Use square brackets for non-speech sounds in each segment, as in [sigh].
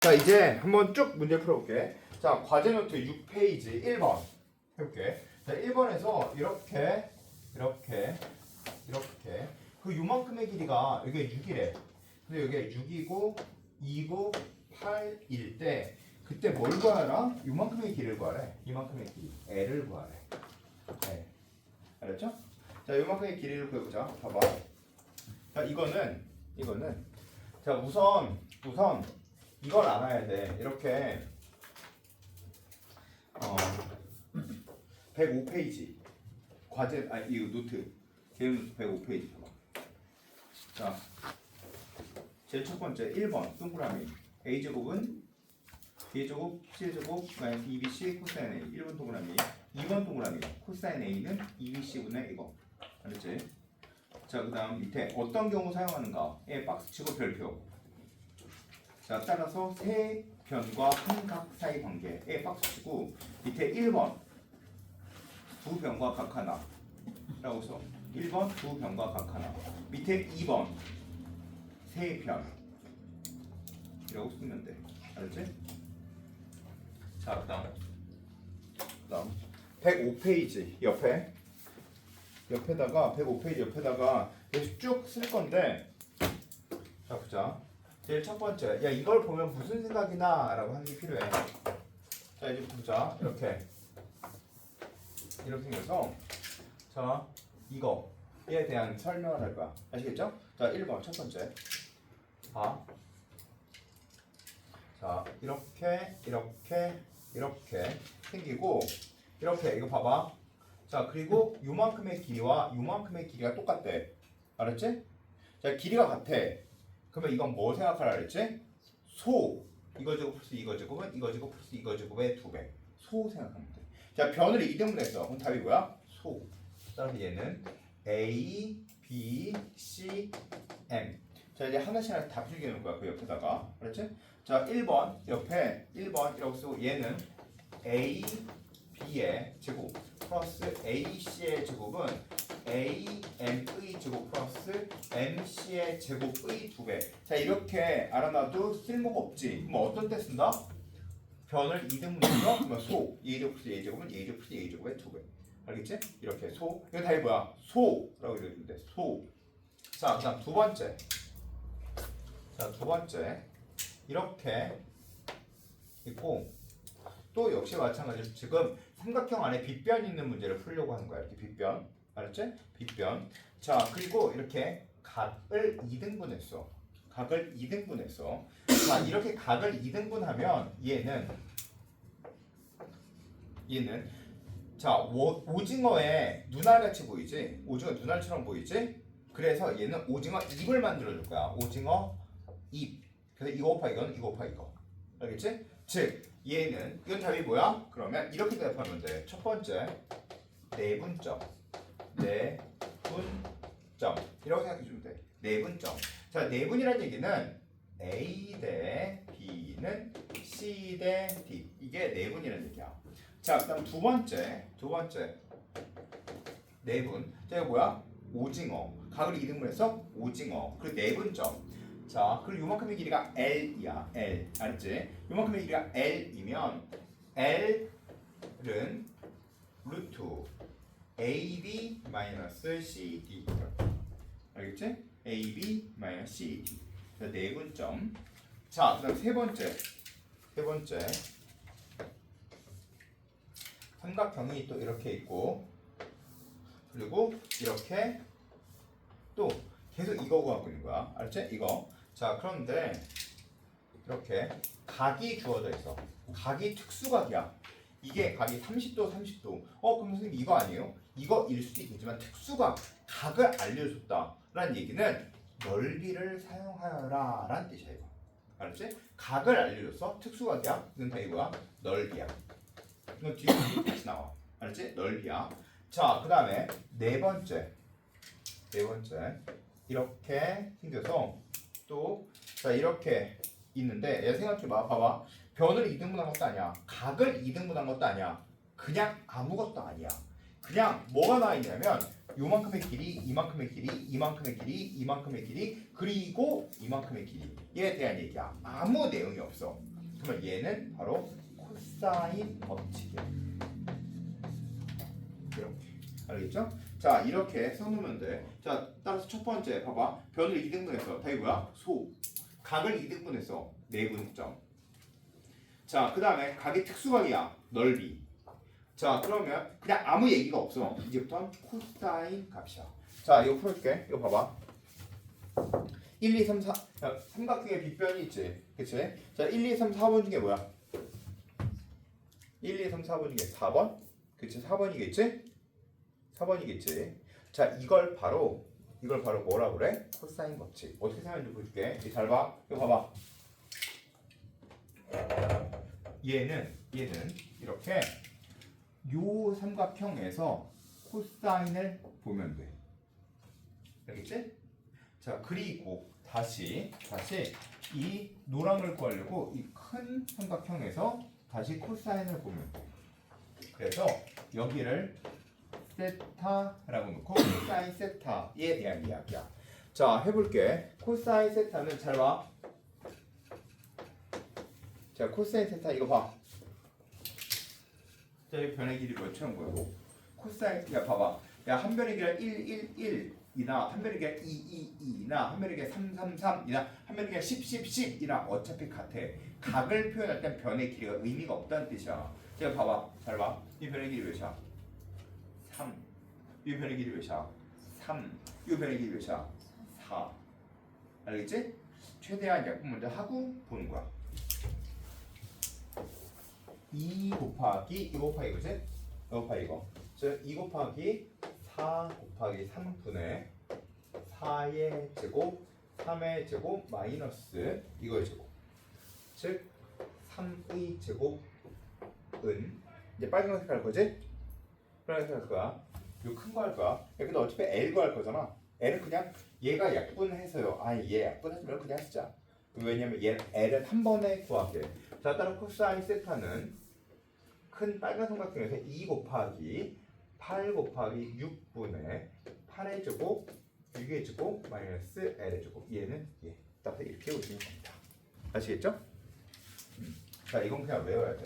자 이제 한번 쭉 문제 풀어볼게. 자 과제 노트 6페이지 1번 해볼게. 자 1번에서 이렇게 이렇게 이렇게 그 요만큼의 길이가 여기 6이래. 근데 여기 6이고 2고 8일 때 그때 뭘 구하라? 요만큼의 길이를 구하래. 이만큼의 길이. L을 구하래. 네. 알았죠? 자 요만큼의 길이를 구해보자. 봐봐. 자 이거는 이거는 자 우선 우선 이걸 알아야 돼. 이렇게. 어. 105페이지. 과제 아이 노트. 노트 105페이지 봐봐. 자. 제일 첫 번째 1번 동그라미. A 제곱은 b 제곱 c 제곱 마이너스 2bc 코사인 a. 1번 동그라미. 2번 동그라미. 코사인 a는 2bc분의 이거. 알았지? 자 그 다음 밑에 어떤 경우 사용하는가에 박스 치고 별표 자 따라서 세 변과 한 각 사이 관계에 박스 치고 밑에 1번 두 변과 각 하나 라고 써 1번 두 변과 각 하나 밑에 2번 세 변 이라고 쓰면 돼. 알았지? 자 그다음. 그다음 105페이지 옆에. 옆에다가 105페이지 옆에다가 계속 쭉 쓸 건데. 자 보자 제일 첫 번째. 야 이걸 보면 무슨 생각이 나? 라고 하는 게 필요해. 자 이제 보자. 이렇게. 이렇게 생겨서. 자 이거에 대한 설명을 할 거야. 아시겠죠? 자 1번 첫 번째. 봐. 자 이렇게 이렇게 이렇게 생기고 이렇게. 이거 봐봐. 자 그리고 요만큼의 길이와 요만큼의 길이가 똑같대. 알았지? 자 길이가 같아 그러면 이건 뭐 생각하라 그랬지? 소. 이거 제곱 플러스 이거 제곱은 이거 제곱 플러스 이거 제곱의 두배 소 생각하면 돼 자 변을 2등분했어. 그럼 답이 뭐야? 소. 따라서 얘는 A, B, C, M. 자 이제 하나씩 하나씩 다 필기해 놓을 거야 그 옆에다가. 알았지? 자 1번 옆에 1번 이라고 쓰고 얘는 A, B의 제곱 플러스 AC의 제곱은 AM의 제곱 플러스 MC의 제곱의 두 배. 자 이렇게 알아놔도 쓸모가 없지. 그럼 어떤 때 쓴다? 변을 2등분해서 그러면 소 A제곱 플러스 A제곱은 A제곱 플러스 A제곱의 두 배. 알겠지? 이렇게 소. 이거 답이 뭐야? 소라고 이러는데 소. 자 그다음 두 번째. 자 두 번째 이렇게 있고 또 역시 마찬가지로 지금 삼각형 안에 빗변이 있는 문제를 풀려고 하는 거야. 이렇게 빗변. 알았지? 빗변. 자, 그리고 이렇게 각을 2등분했어. 각을 2등분했어. 자, 이렇게 각을 2등분하면 얘는 얘는 자, 오, 오징어의 눈알같이 보이지? 오징어 눈알처럼 보이지? 그래서 얘는 오징어 입을 만들어 줄 거야. 오징어 입. 그래서 이거 곱하 이거는 이거 곱하 이거. 알겠지? 즉 얘는 이건 답이 뭐야? 그러면 이렇게 대답하면 돼. 첫 번째 내분점, 내분점 이라고 생각해 주면 돼. 내분점. 자 내분이라는 얘기는 A 대 B는 C 대 D 이게 내분이라는 얘기야. 자 그다음 두 번째 두 번째 내분. 자 이거 뭐야? 오징어. 각을 이등분해서 오징어. 그리고 내분점. 자, 그리고 요만큼의 길이가 L이야. L. 알았지? 요만큼의 길이가 L이면 L은 루트 AB CD. 알겠지? AB CD. 자, 네 분점. 자, 그 다음 세 번째. 세 번째. 삼각형이 또 이렇게 있고 그리고 이렇게 또 계속 이거 구하고 있는 거야. 알았지? 이거. 자, 그런데 이렇게 각이 주어져 있어. 각이 특수각이야. 이게 각이 30도, 30도. 어, 그럼 선생님 이거 아니에요? 이거일 수도 있겠지만 특수각, 각을 알려줬다라는 얘기는 넓이를 사용하여라 라는 뜻이야 이거. 알았지? 각을 알려줬어. 특수각이야. 이건 다 이거야. 넓이야. 이건 뒤에 다시 나와. 알았지? 넓이야. 자, 그 다음에 네 번째. 네 번째. 이렇게 생겨서 또 자 이렇게 있는데 얘 생각해봐 봐봐 변을 2등분한 것도 아니야 각을 2등분한 것도 아니야 그냥 아무것도 아니야 그냥 뭐가 나와 있냐면 요만큼의 길이 이만큼의 길이 이만큼의 길이 이만큼의 길이 그리고 이만큼의 길이에 대한 얘기야 아무 내용이 없어 그러면 얘는 바로 코사인 법칙이야. 이렇게 알겠죠? 자 이렇게 써놓으면 돼. 자 따라서 첫 번째 봐봐 변을 2등분해서 다 이거야 소 각을 2등분해서 내분점. 자 그 다음에 각의 특수각이야 넓이. 자 그러면 그냥 아무 얘기가 없어. 이제부터 코사인 값이야. 자 이거 풀어줄게. 이거 봐봐. 1, 2, 3, 4 자, 삼각형의 빗변이 있지. 그치? 자 1, 2, 3, 4번 중에 뭐야? 1, 2, 3, 4번 중에 4번? 그치 4번이겠지? 4번이겠지. 자, 이걸 바로 이걸 바로 뭐라 그래? 코사인 법칙. 어떻게 생각하는지 보여줄게. 이잘 봐. 이거 봐봐. 얘는 얘는 이렇게 요 삼각형에서 코사인을 보면 돼. 알겠지? 자, 그리고 다시 다시 이 노란 걸 구하려고 이 큰 삼각형에서 다시 코사인을 보면 돼. 그래서 여기를 세타라고 놓고 코사인 세타에 대한 이야기야. 자 해볼게. 코사인 세타는 잘 봐. 자 코사인 세타 이거 봐. 자이 변의 길이 몇처럼 보이고 코사인 야 봐봐. 야 한 변의 길이 1 1 1 이나 한 변의 길이 2 2 2나 한 변의 길이 3 3 3이나 한 변의 길이 10 10 10 이나 어차피 같아. 각을 표현할 땐 변의 길이가 의미가 없다는 뜻이야. 제가 봐봐. 잘 봐. 이 변의 길이 몇이야? 3. 이 변의 길이 몇이야? 3. 이 변의 길이 몇이야? 4. 알겠지? 최대한 약분 먼저 하고 보는 거야. 2 곱하기 2 곱하기 이거지? 2 곱하기 이거. 즉, 2 곱하기 4 곱하기 3분의 4의 제곱 3의 제곱 마이너스 이거의 제곱. 즉 3의 제곱은 이제 빨간 색깔 할 거지? 빨간 색깔 할 거야. 이거 큰거 할 거야. 야, 근데 어차피 L 거 할 거잖아. L은 그냥 얘가 약분해서요. 아니 얘 약분하지 말고 그냥 쓰자. 왜냐면 얘 L은 한 번에 구하게. 자, 따라 코사인 세타는 큰 빨간 삼각형에서 2 곱하기 8 곱하기 6분의 8의 제곱 6의 제곱 마이너스 L의 제곱 얘는 얘. 따라서 이렇게 보시면 됩니다. 아시겠죠? 음. 자, 이건 그냥 외워야 돼.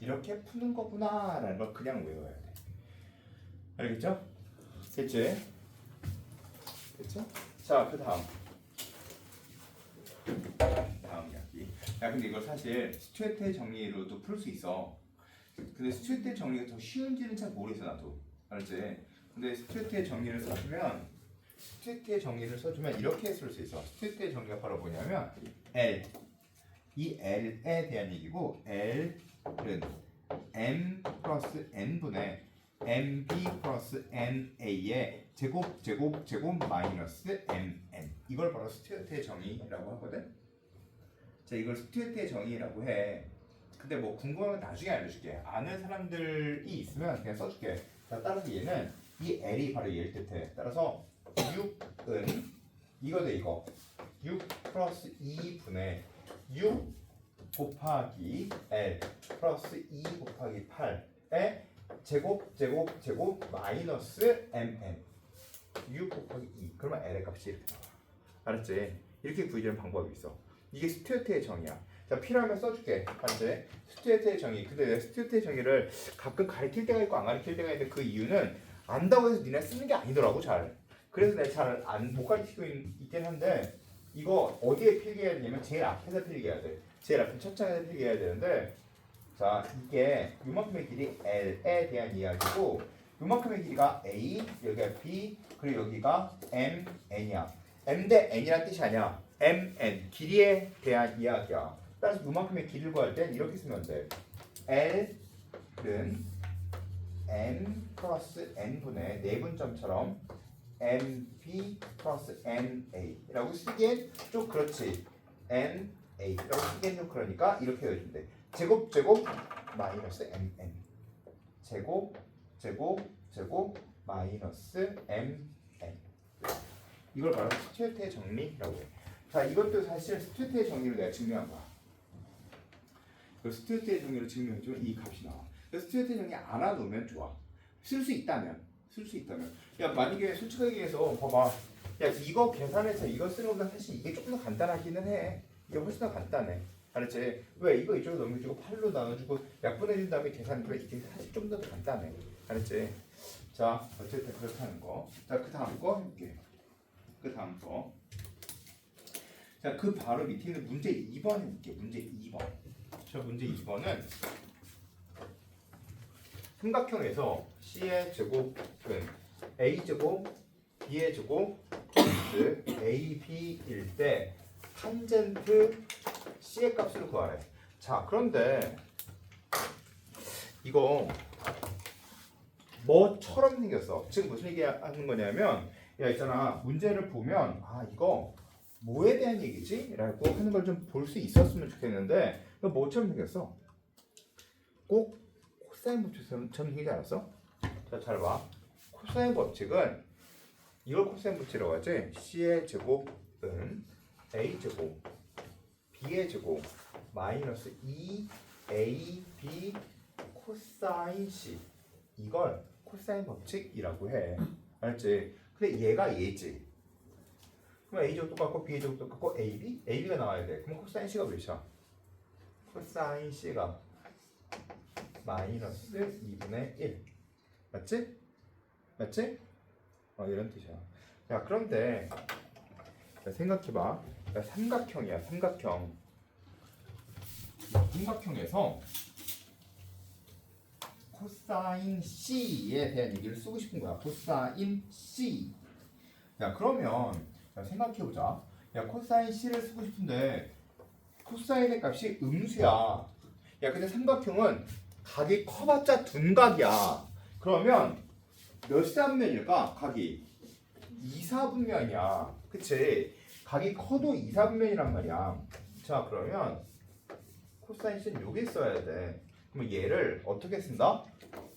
이렇게 푸는 거구나 라는 걸 그냥 외워야 돼. 알겠죠? 됐지? 됐죠? 자, 그 다음. 다음 이야기. 야, 근데 이걸 사실 스튜어트 정리로도 풀 수 있어. 근데 스튜어트 정리가 더 쉬운지는 잘 모르겠어, 나도. 알지? 근데 스튜어트 정리를 써주면 스튜어트 정리를 써주면 이렇게 쓸 수 있어. 스튜어트 정리가 바로 뭐냐면 L 이 L에 대한 얘기고 L은 M 플러스 N분의 MB 플러스 NA의 제곱 제곱 제곱 마이너스 MN 이걸 바로 스튜어트의 정의라고 하거든. 자 이걸 스튜어트의 정의라고 해. 근데 뭐 궁금하면 나중에 알려줄게. 아는 사람들이 있으면 그냥 써줄게. 자 따라서 얘는 이 L이 바로 얘를 뜻해. 따라서 6은 이거 돼 이거 6 플러스 2분의 6 곱하기 L 플러스 2 곱하기 8에 제곱 제곱 제곱 마이너스 MN 6 곱하기 2 그러면 L의 값이 이렇게 나와 알았지? 이렇게 구해주는 방법이 있어 이게 스튜어트의 정의야 자 필요하면 써줄게 알았지? 스튜어트의 정의 근데 내가 스튜어트의 정의를 가끔 가르칠 때가 있고 안 가르칠 때가 있는데 그 이유는 안다고 해서 니네 쓰는 게 아니더라고 잘 그래서 내가 잘못 가르치고 있, 있긴 한데 이거 어디에 필기해야 되냐면 제일 앞에서 필기해야 돼. 제일 앞에 첫 장에서 필기해야 되는데 자 이게 요만큼의 길이 L에 대한 이야기고 요만큼의 길이가 A 여기가 B 그리고 여기가 M N이야. M 대 N이란 뜻이 아니야. M N 길이에 대한 이야기야. 따라서 요만큼의 길이를 구할 땐 이렇게 쓰면 돼. L은 N 플러스 N분의 네분점처럼 NB 플러스 NA라고 쓰기엔 좀 그렇지. NA라고 쓰기엔 좀 그러니까 이렇게 해주면 돼. 제곱 제곱 마이너스 MN 제곱 제곱 제곱 마이너스 MN 이걸 바로 스튜어트의 정리라고 해. 자 이것도 사실 스튜어트의 정리를 내가 증명한 거야. 그 스튜어트의 정리를 증명해주면 이 값이 나와. 스튜어트의 정리 알아놓으면 좋아. 쓸 수 있다면 쓸 수 있다면 야 만약에 솔직하게 얘기해서 봐봐 야 이거 계산해서 이거 쓰는 것보다 사실 이게 조금 더 간단하기는 해 이게 훨씬 더 간단해 알았지? 왜 이거 이쪽으로 넘겨주고 8로 나눠주고 약분해준 다음에 계산해주면 이게 사실 좀 더 간단해. 알았지? 자 어쨌든 그렇게 하는 거. 자 그 다음 거 해볼게. 그 다음 거. 자 그 바로 밑에 있는 문제 2번 해볼게. 문제 2번. 자 문제 2번은 삼각형에서 C의 제곱은 A 제곱 B의 제곱 [coughs] AB일 때 탄젠트 C의 값을 구하래. 자, 그런데 이거 뭐처럼 생겼어. 지금 무슨 얘기 하는 거냐면 야 있잖아 문제를 보면 아 이거 뭐에 대한 얘기지? 라고 하는 걸 좀 볼 수 있었으면 좋겠는데 이거 뭐처럼 생겼어? 꼭 코사인 법칙처럼 생기지 않았어? 자, 잘 봐. 코사인 법칙은 이걸 코사인 법칙이라고 하지. C의 제곱은 A 제곱, B의 제곱 마이너스 2AB 코사인 C 이걸 코사인 법칙이라고 해. 알았지? 근데 얘가 얘지. 그럼 A 제곱 똑같고 B 제곱 똑같고 AB, AB가 나와야 돼. 그럼 코사인 C가 몇이야? 코사인 C가 마이너스 2분의 1 맞지? 맞지? 어 이런 뜻이야 자 그런데 자, 생각해봐 야, 삼각형이야 삼각형 삼각형에서 코사인 C에 대한 얘기를 쓰고 싶은 거야 코사인 C 야 그러면 자, 생각해보자 야 코사인 C를 쓰고 싶은데 코사인의 값이 음수야 야 근데 삼각형은 각이 커봤자 둔각이야. 그러면 몇 사분면일까? 각이 2, 4분면이야. 그치? 각이 커도 2, 4분면이란 말이야. 자 그러면 코사인 C는 여기 써야 돼. 그럼 얘를 어떻게 쓴다?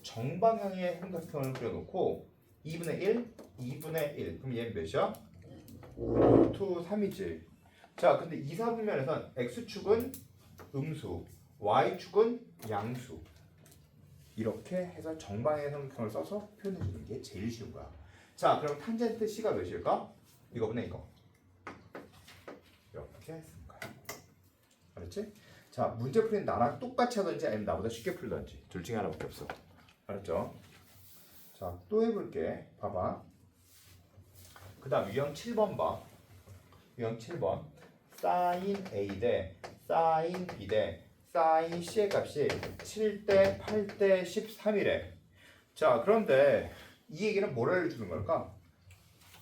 정방향의 삼각형을 그려놓고 2분의 1, 2분의 1. 그럼 얘는 몇이야? 5, 2, 3이지. 자 근데 2, 4분면에선 X축은 음수, Y축은 양수. 이렇게 해서 정방의 삼각형을 써서 표현해 주는 게 제일 쉬운 거야. 자, 그럼 탄젠트 C가 몇일까? 이거분의 이거. 이렇게 쓰는 거야. 알았지? 자, 문제 풀이는 나랑 똑같이 하든지 아니면 나보다 쉽게 풀든지 둘 중에 하나밖에 없어. 알았죠? 자, 또 해볼게. 봐봐. 그 다음 유형 7번 봐. 유형 7번. 사인 A 대 사인 B 대 사인 C의 값이 7대 8대 13이래. 자, 그런데 이 얘기는 뭘 알려주는 걸까?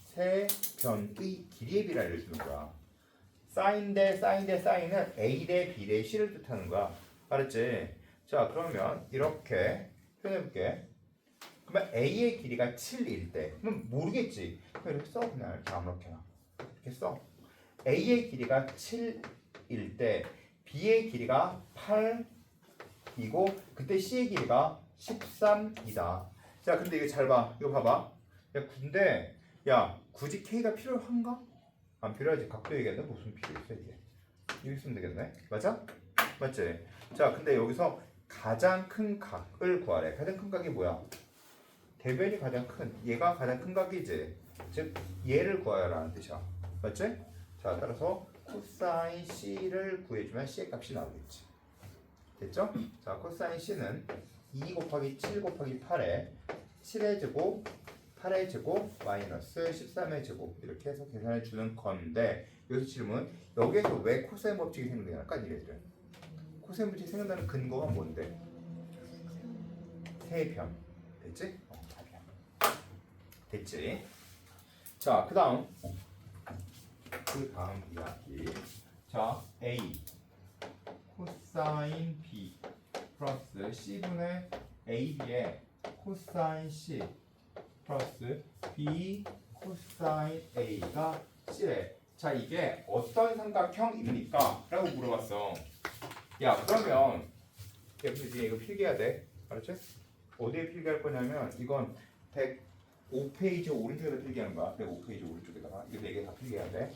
세 변의 길이의 비를 알려주는 거야. 사인 대 사인 대 사인은 A 대 B 대 C를 뜻하는 거야. 알았지? 자, 그러면 이렇게 표현해볼게. 그러면 A의 길이가 7일 때, 그럼 모르겠지. 그럼 이렇게 써 그냥 이렇게 아무렇게나 이렇게 써. A의 길이가 7일 때 B의 길이가 8이고 그때 C의 길이가 13이다. 자, 근데 이거 잘 봐. 이거 봐봐. 야, 근데 야, 굳이 K가 필요한가? 안 필요하지. 각도 얘기하는데 무슨 필요 있어 이게? 여기 쓰면 되겠네. 맞아? 맞지? 자, 근데 여기서 가장 큰 각을 구하래. 가장 큰 각이 뭐야? 대변이 가장 큰, 얘가 가장 큰 각이지. 즉 얘를 구하라는 뜻이야. 맞지? 자, 따라서 코사인 C를 구해주면 C의 값이 나오겠지. 됐죠? 자, 코사인 C는 2 곱하기 7 곱하기 8에 7의 제곱, 8의 제곱, 마이너스 13의 제곱 이렇게 해서 계산해 주는 건데 여기서 질문 여기에서 왜 코사인 법칙이 생각날까 니네들은? 코사인 법칙이 생각나는 근거가 뭔데? 세변 됐지? 어. 됐지? 자, 그 다음 그 다음 이야기. 자, A 코사인 B 플러스 C분의 AB의 코사인 C 플러스 B 코사인 A가 C래. 자, 이게 어떤 삼각형입니까? 라고 물어봤어. 야, 그러면 야, 근데 이거 필기해야 돼. 알았지? 어디에 필기할 거냐면 이건 105페이지 오른쪽에다 필기하는 거야. 105페이지 오른쪽에다가 이거 네개다 필기해야 돼.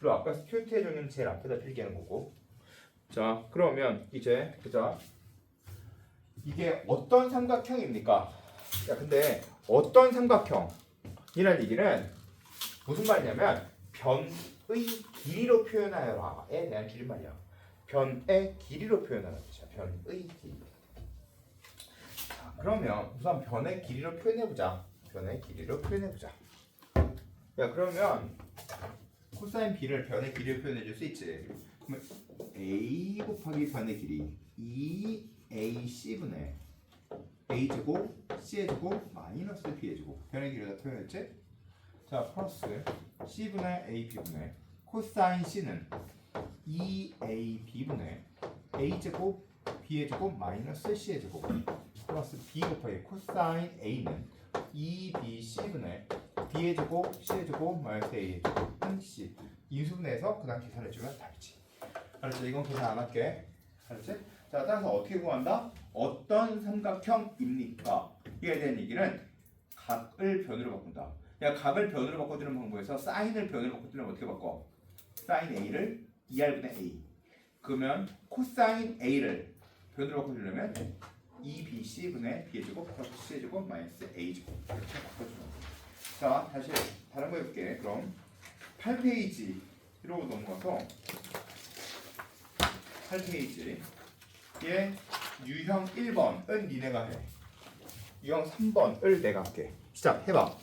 그리고 아까 큐트 해주는 제일 앞에다 필기하는 거고. 자, 그러면 이제 보자. 이게 어떤 삼각형입니까? 야, 근데 어떤 삼각형이라는 얘기는 무슨 말이냐면 변의 길이로 표현하여라에 대한 줄임말이야. 변의 길이로 표현하는 뜻이야. 변의 길이. 자, 그러면 우선 변의 길이로 표현해 보자. 변의 길이로 표현해 보자. 야, 그러면 코사인 b를 변의 길이로 표현해 줄 수 있지. 그러면 a 곱하기 변의 길이 2ac분의 a 제곱 c의 제곱 마이너스 b의 제곱 변의 길이가 표현했지? 자 플러스 c분의 ab분의 코사인 c는 2ab분의 a 제곱 b의 제곱 마이너스 c의 제곱 플러스 b 곱하기 코사인 a는 2bc분의 b의 제곱 c의 제곱 마이너스 a의 제곱은 c 인수분해해서 그 다음 계산해주면 답이지 알았지? 이건 계산 안 할게 알았지? 자 따라서 어떻게 구한다? 어떤 삼각형입니까? 이에 대한 얘기는 각을 변으로 바꾼다. 야 각을 변으로 바꿔주는 방법에서 사인을 변으로 바꿔주면 어떻게 바꿔? 사인 a를 2r분의 a. 그러면 코사인 a를 변으로 바꿔주려면 2bc분의 b의 제곱 플러스 c의 제곱 마이너스 a 제곱. 이렇게 바꿔주는 자 다시 다른 거 해볼게. 그럼 8페이지로 넘어가서 8페이지에 유형 1번은 니네가 해. 유형 3번을 내가 할게. 시작. 해봐